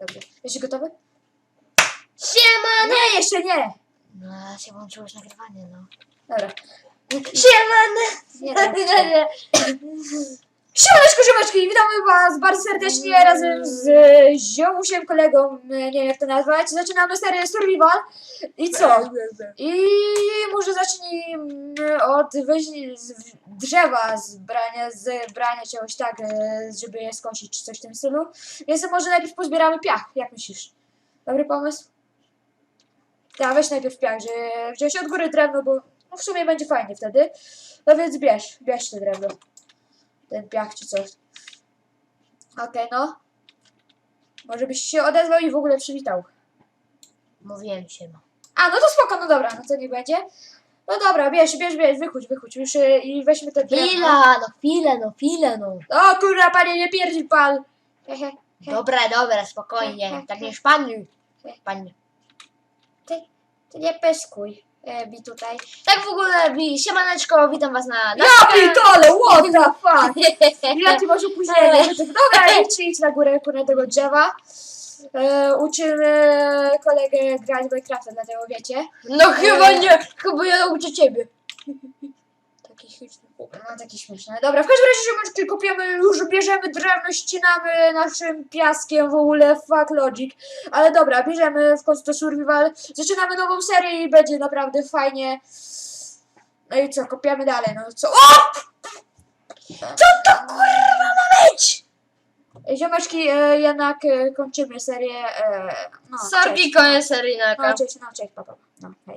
Dobrze. Jesteś gotowy? Siema! Nie, jeszcze nie! No, się włączyło już nagrywanie, no. Dobra. Siema! Nie, nie, nie. Siemaneczko, ziomeczki, witamy was bardzo serdecznie razem z ziomusiem, kolegą, e, nie wiem jak to nazwać. Zaczynamy serię Survival. I co? I może zacznijmy od z drzewa, zbrania, zebrania czegoś tak, e, żeby je skosić, czy coś w tym stylu. Więc może najpierw pozbieramy piach, jak myślisz? Dobry pomysł? Tak, weź najpierw piach, że wziąć od góry drewno, bo no w sumie będzie fajnie wtedy. No więc bierz, bierz te drewno. Ten piach czy coś. Okej, no. Może byś się odezwał i w ogóle przywitał. Mówiłem siema. A, no to spoko, no dobra, no to nie będzie. No dobra, bierz, bierz, bierz, wychódź, wychódź już y, i weźmy te drewno. Chwila, no chwilę, no chwilę, no. O kurwa, panie, nie pierdził pan. Dobra, dobra, spokojnie. Tak nie szpanuj. Panie. Ty nie peskuj e, mi tutaj. Tak w ogóle, wi- siemaneczko, witam was na... na Ja pitole, what the fuck! Ja ty masz opóźnienie. ty- Dobra, idź, idź na górę, kurę tego drzewa. E, uczymy kolegę grać w Minecrafta, dlatego wiecie. No chyba nie, chyba ja nauczę ciebie. Taki śmieszny. No taki śmieszny. Dobra, w każdym razie ziomeczki kopiemy, już bierzemy drewno, ścinamy naszym piaskiem w ogóle, fuck logic. Ale dobra, bierzemy w końcu to survival, zaczynamy nową serię i będzie naprawdę fajnie. No i co, kopiamy dalej, no co? O! Co to kurwa ma być? Ziomeczki, e, jednak e, kończymy serię. E, no, Sorki, cześć. koniec seryjnaka. No, cześć, no, cześć, papa. No, hej.